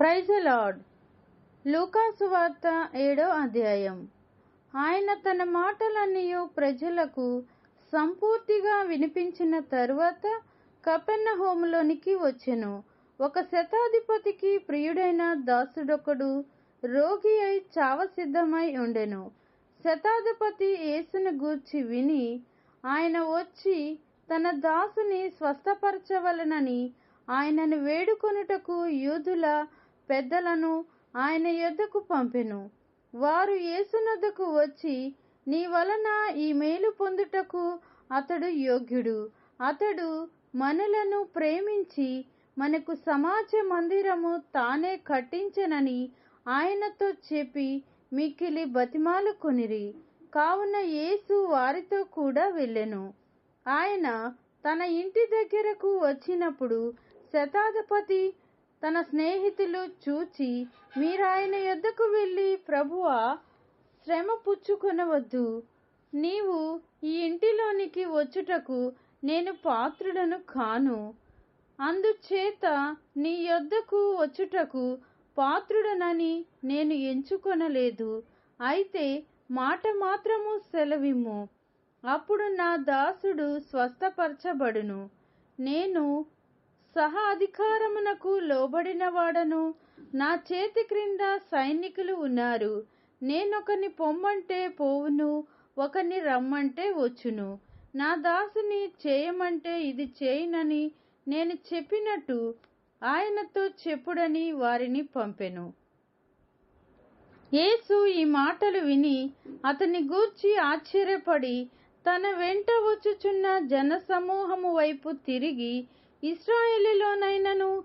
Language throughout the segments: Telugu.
Praise lord. లూకాసు వార్త ఏడో అధ్యాయం. ఆయన తన మాటలన్నీ ప్రజలకు సంపూర్తిగా వినిపించిన తరువాత కపెన్న హోములోనికి వచ్చెను. ఒక శతాధిపతికి ప్రియుడైన దాసుడొకడు రోగి అయి చావసిద్ధమై ఉండెను. శతాధిపతి యేసును గూర్చి విని ఆయన వచ్చి తన దాసుని స్వస్థపరచవలనని ఆయనను వేడుకొనుటకు యూదుల పెద్దలను ఆయన యొద్దకు పంపెను. వారు యేసునొద్దకు వచ్చి నీ వలన ఈ మేలు పొందుటకు అతడు యోగ్యుడు. అతడు మనలను ప్రేమించి మనకు సమాజ మందిరము తానే కట్టించనని ఆయనతో చెప్పి మిక్కిలి బతిమాలు కొనిరి. కావున యేసు వారితో కూడా వెళ్ళెను. ఆయన తన ఇంటి దగ్గరకు వచ్చినప్పుడు శతాధిపతి తన స్నేహితులు చూచి మీరాయన యొద్దకు వెళ్ళి ప్రభువా శ్రమ పుచ్చుకొనవద్దు. నీవు ఈ ఇంటిలోనికి వచ్చుటకు నేను పాత్రుడను కాను. అందుచేత నీ యొద్దకు వచ్చుటకు పాత్రుడనని నేను ఎంచుకొనలేదు. అయితే మాట మాత్రము సెలవిమ్ము. అప్పుడు నా దాసుడు స్వస్థపరచబడును. నేను సహా అధికారమునకు లోబడిన వాడను నా చేతి క్రింద సైనికులు ఉన్నారు. నేనొకని పొమ్మంటే పోవును ఒకని రమ్మంటే వచ్చును. నా దాసుని చేయమంటే ఇది చేయనని నేను చెప్పినట్టు ఆయనతో చెప్పుడని వారిని పంపెను. యేసు ఈ మాటలు విని అతని గూర్చి ఆశ్చర్యపడి తన వెంట వచ్చుచున్న జనసమూహము వైపు తిరిగి ఇస్రాయేలీలోనైనను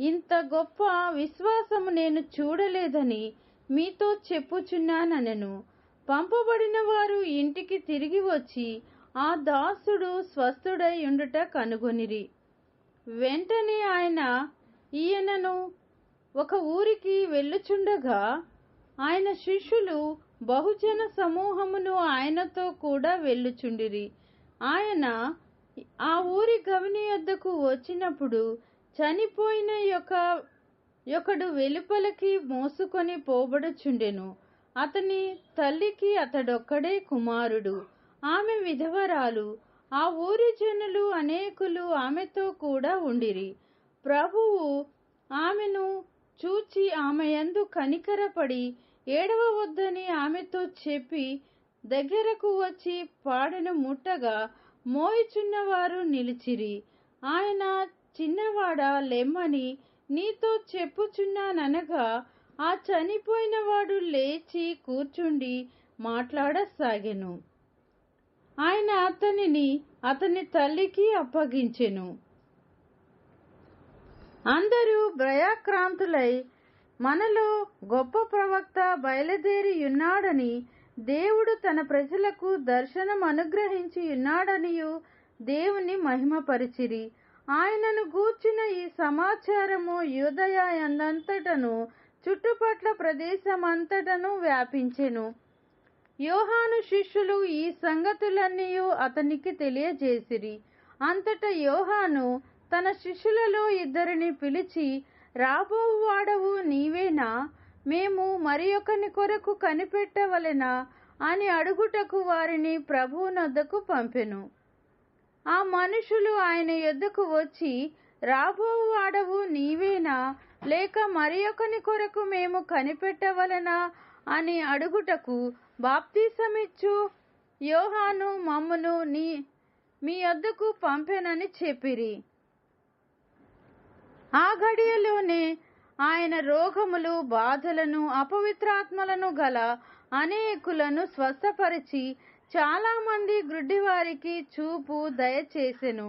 ఇంత గొప్ప విశ్వాసము నేను చూడలేదని మీతో చెప్పుచున్నానను పంపబడిన వారు ఇంటికి తిరిగి వచ్చి ఆ దాసుడు స్వస్థుడై ఉండుట కనుగొనిరి. వెంటనే ఆయన ఈయనను ఒక ఊరికి వెళ్ళుచుండగా ఆయన శిష్యులు బహుజన సమూహమును ఆయనతో కూడా వెళ్ళుచుండిరి. ఆయన ఆ ఊరి గవిని యొద్దకు వచ్చినప్పుడు చనిపోయిన యొక్క యొక్కడు వెలుపలకి మోసుకొని పోబడుచుండెను. అతని తల్లికి అతడొక్కడే కుమారుడు. ఆమె విధవరాలు. ఆ ఊరి జనులు అనేకులు ఆమెతో కూడా ఉండిరి. ప్రభువు ఆమెను చూచి ఆమె యందు కనికరపడి ఏడవ వద్దని ఆమెతో చెప్పి దగ్గరకు వచ్చి పాడెను ముట్టగా మోయిచున్నవారు నిలిచిరి. ఆయన చిన్నవాడ లెమ్మని నీతో చెప్పుచున్నాననగా ఆ చనిపోయినవాడు లేచి కూర్చుండి మాట్లాడసాగెను. ఆయన అతనిని అతని తల్లికి అప్పగించెను. అందరూ భయాక్రాంతులై మనలో గొప్ప ప్రవక్త బయలుదేరి ఉన్నాడని దేవుడు తన ప్రజలకు దర్శనం అనుగ్రహించి ఉన్నాడనియు దేవుని మహిమపరిచిరి. ఆయనను గూర్చిన ఈ సమాచారము యూదయ అందంతటను చుట్టుపట్ల ప్రదేశమంతటను వ్యాపించెను. యోహాను శిష్యులు ఈ సంగతులన్నీ అతనికి తెలియజేసిరి. అంతటా యోహాను తన శిష్యులలో ఇద్దరిని పిలిచి రాబోవాడవు నీవేనా? మేము మరి ఒకని కొరకు కనిపెట్టవలెనా అని అడుగుటకు వారిని ప్రభువునొద్దకు పంపెను. ఆ మనుషులు ఆయన యొద్దకు వచ్చి రాబోవాడవు నీవేనా? లేక మరి ఒకని కొరకు మేము కనిపెట్టవలనా? అని అడుగుటకు బాప్తీసమిచ్చు. యోహాను మమ్మను నీ మీ వద్దకు పంపెనని చెప్పిరి. ఆ గడియలోనే ఆయన రోగములు బాధలను అపవిత్రాత్మలను గల అనేకులను స్వస్థపరిచి చాలా మంది గ్రుడ్డివారికి చూపు దయచేసెను.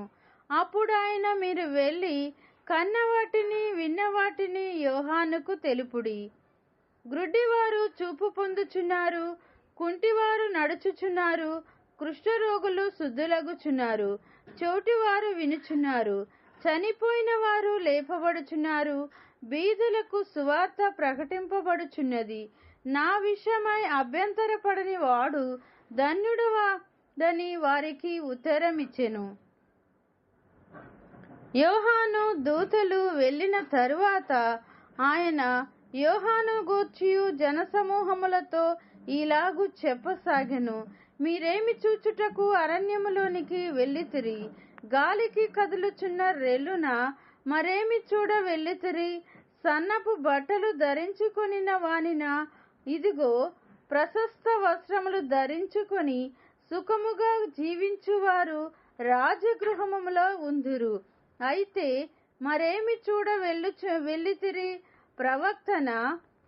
అప్పుడు ఆయన మీరు వెళ్ళి కన్నవాటిని విన్నవాటిని యోహానుకు తెలుపుడి. గ్రుడ్డివారు చూపు పొందుచున్నారు కుంటివారు నడుచుచున్నారు కృష్ణరోగులు శుద్ధులగుచున్నారు చోటివారు వినుచున్నారు చనిపోయిన వారు లేపబడుచున్నారు బీదులకు సువార్త ప్రకటింపబడుచున్నది. నా విషయమై అభ్యంతరపడని వాడు ధన్యుడవదని వారికి ఉత్తరమిచ్చెను. యోహాను దూతలు వెళ్ళిన తరువాత ఆయన యోహాను గూర్చియు జనసమూహములతో ఇలాగు చెప్పసాగెను. మీరేమి చూచుటకు అరణ్యములోనికి వెళ్ళితిరి. గాలికి కదులుచున్న రెల్లున మరేమి చూడ వెళ్ళితిరి? సన్నపు బట్టలు ధరించుకొనిన వానిన? ఇదిగో ప్రశస్త వస్త్రములు ధరించుకొని సుఖముగా జీవించువారు రాజగృహములో ఉందురు. అయితే మరేమి చూడ వెళ్ళుచు వెళ్ళితిరి? ప్రవక్తన?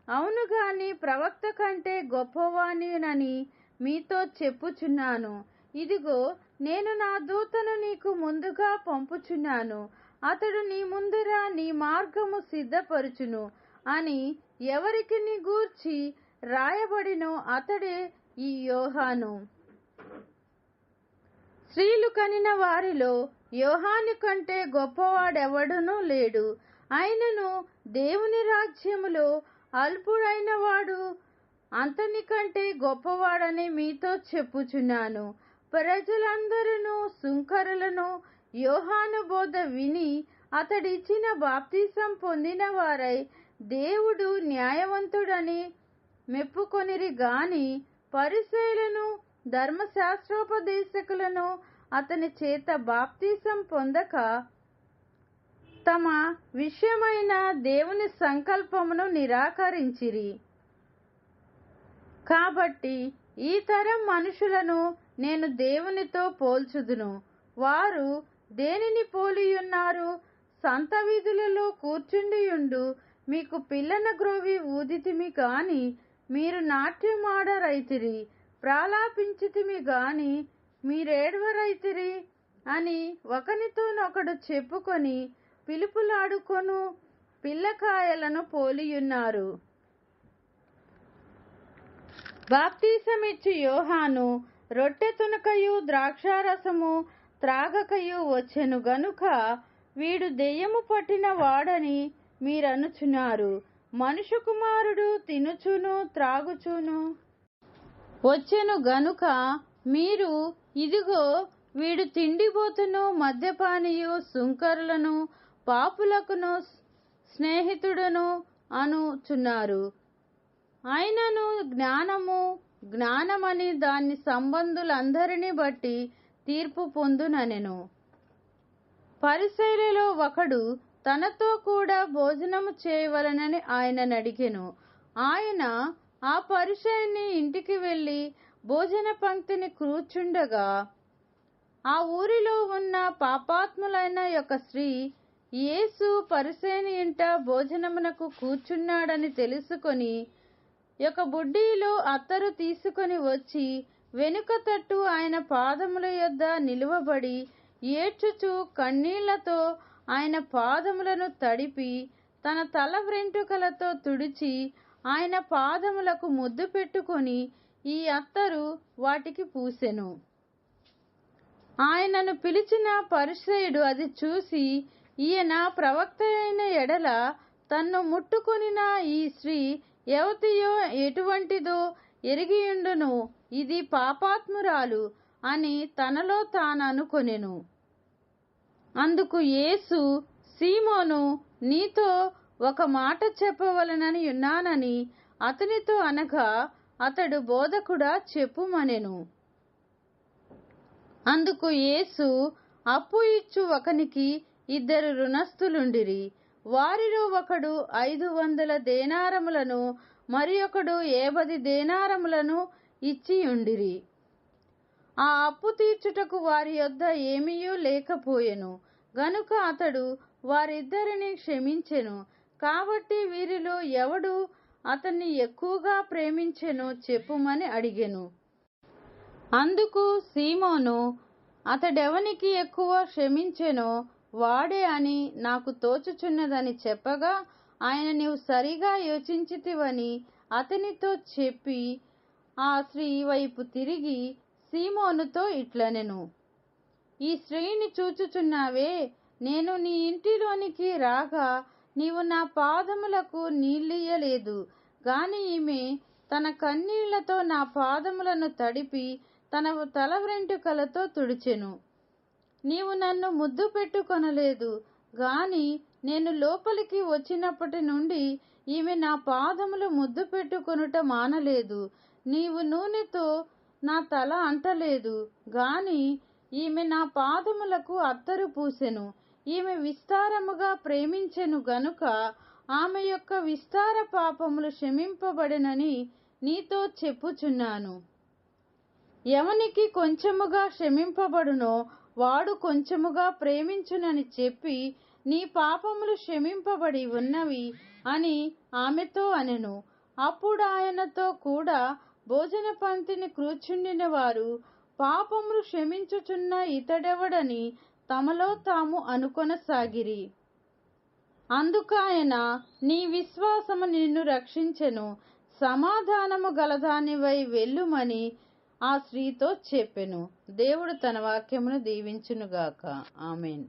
అవును గాని ప్రవక్త కంటే గొప్పవాణినని మీతో చెప్పుచున్నాను. ఇదిగో నేను నా దూతను నీకు ముందుగా పంపుచున్నాను. అతడు నీ ముందర నీ మార్గము సిద్ధపరుచును అని ఎవరికి నీ గూర్చి రాయబడినో అతడే ఈ యోహాను. స్త్రీలు కనిన వారిలో యోహాను కంటే గొప్పవాడెవడనూ లేడు. ఆయనను దేవుని రాజ్యములో అల్పుడైన వాడు అంతని కంటే గొప్పవాడని మీతో చెప్పుచున్నాను. ప్రజలందరూ సుంకరులను యోహానుబోధ విని అతడిచ్చిన బాప్తీసం పొందిన వారై దేవుడు న్యాయవంతుడని మెప్పుకొనిరి గాని పరిశైలను ధర్మశాస్త్రోపదేశకులను అతని చేత బాప్తీసం పొందక తమ విషయమైన దేవుని సంకల్పమును నిరాకరించిరి. కాబట్టి ఈ తరం మనుషులను నేను దేవునితో పోల్చుదును. వారు దేనిని పోలియున్నారు? సంత వీధులలో కూర్చుండియుండు. మీకు పిల్లన గ్రోవి ఊదితిమి గాని మీరు నాట్యమాడరైతిరి ప్రాలాపించితిమి గాని మీరేడవరైతిరి? అని ఒకనితోనొకడు చెప్పుకొని పిలుపులాడుకొను పిల్లకాయలను పోలియున్నారు. బాప్తీసమిచ్చు యోహాను రొట్టె తునకయు ద్రాక్షారసము త్రాగకయు వచ్చెను గనుక వీడు దెయ్యము పట్టిన వాడని మీరనుచున్నారు. మనుషు కుమారుడు తినుచును త్రాగుచును. వచ్చెను గనుక మీరు ఇదిగో వీడు తిండిపోతును మద్యపానియు సుంకరులను పాపులకును స్నేహితుడును అనుచున్నారు. ఆయనను జ్ఞానము జ్ఞానమని దాని సంబంధులందరినీ బట్టి తీర్పు పొందుననెను. పరిశైలిలో ఒకడు తనతో కూడా భోజనము చేయవలనని ఆయన అడిగెను ఆయన ఆ పరిచయని ఇంటికి వెళ్ళి భోజన పంక్తిని కూర్చుండగా ఆ ఊరిలో ఉన్న పాపాత్ములైన యొక్క స్త్రీ యేసు పరిసేని ఇంట భోజనమునకు కూర్చున్నాడని తెలుసుకొని యొక్క బుడ్డీలో అత్తరు తీసుకొని వచ్చి వెనుక తట్టు ఆయన పాదముల యొద్ద నిలువబడి ఏడ్చుచు కన్నీళ్ళతో ఆయన పాదములను తడిపి తన తల వెంట్రుకలతో తుడిచి ఆయన పాదములకు ముద్దు పెట్టుకొని ఈ అత్తరు వాటికి పూసెను. ఆయనను పిలిచిన పరిశ్రయుడు అది చూసి ఈయన ప్రవక్త అయిన ఎడల తన్ను ముట్టుకొనిన ఈ స్త్రీ యవతియో ఎటువంటిదో ఎరిగియుండును. ఇది పాపాత్మురాలు అని తనలో తాననుకొనెను అందుకు యేసు సీమోను నీతో ఒక మాట చెప్పవలనని ఉన్నానని అతనితో అనగా అతడు బోధకుడా చెప్పుమనెను. అందుకు యేసు అప్పు ఇచ్చు ఒకనికి ఇద్దరు రుణస్థులుండిరి. వారిలో ఒకడు ఐదు వందల దేనారములను మరి ఒకడు ఏబది దేనారములను ఇచ్చి ఉండిరి ఆ అప్పు తీర్చుటకు వారి యొద్ద ఏమీయూ లేకపోయెను. గనుక అతడు వారిద్దరిని క్షమించెను. కాబట్టి వీరిలో ఎవడు అతన్ని ఎక్కువగా ప్రేమించెనో చెప్పుమని అడిగెను. అందుకు సీమోను అతడెవనికి ఎక్కువ క్షమించెనో వాడే అని నాకు తోచుచున్నదని చెప్పగా ఆయన నీవు సరిగా యోచించితివని అతనితో చెప్పి ఆ స్త్రీ వైపు తిరిగి సీమోనుతో ఇట్లనెను. ఈ స్త్రీని చూచుచున్నావే నేను నీ ఇంటిలోనికి రాగా నీవు నా పాదములకు నీళ్ళియ్యలేదు. గాని ఈమె తన కన్నీళ్ళతో నా పాదములను తడిపి తన తల వెంట్రుకలతో తుడిచెను. నీవు నన్ను ముద్దు పెట్టుకొనలేదు గాని నేను లోపలికి వచ్చినప్పటి నుండి ఈమె నా పాదములు ముద్దు పెట్టుకొనుట మానలేదు. నీవు నూనెతో నా తల అంటలేదు గాని ఈమె నా పాదములకు అత్తరు పూసెను. ఈమె విస్తారముగా ప్రేమించెను గనుక ఆమె యొక్క విస్తార పాపములు క్షమింపబడినని నీతో చెప్పుచున్నాను. ఎవనికి కొంచెముగా క్షమింపబడునో వాడు కొంచెముగా ప్రేమించునని చెప్పి నీ పాపములు క్షమింపబడి ఉన్నవి అని ఆమెతో అనెను. అప్పుడు ఆయనతో కూడా భోజన పంక్తిని కూర్చుండిన వారు పాపములు క్షమించుచున్న ఇతడెవడని తమలో తాము అనుకొనసాగిరి. అందుకాయన నీ విశ్వాసము నిన్ను రక్షించెను సమాధానము గలదానివై వెళ్ళుమని ఆ స్త్రీతో చెప్పెను. దేవుడు తన వాక్యమును దీవించునుగాక. ఆమెన్.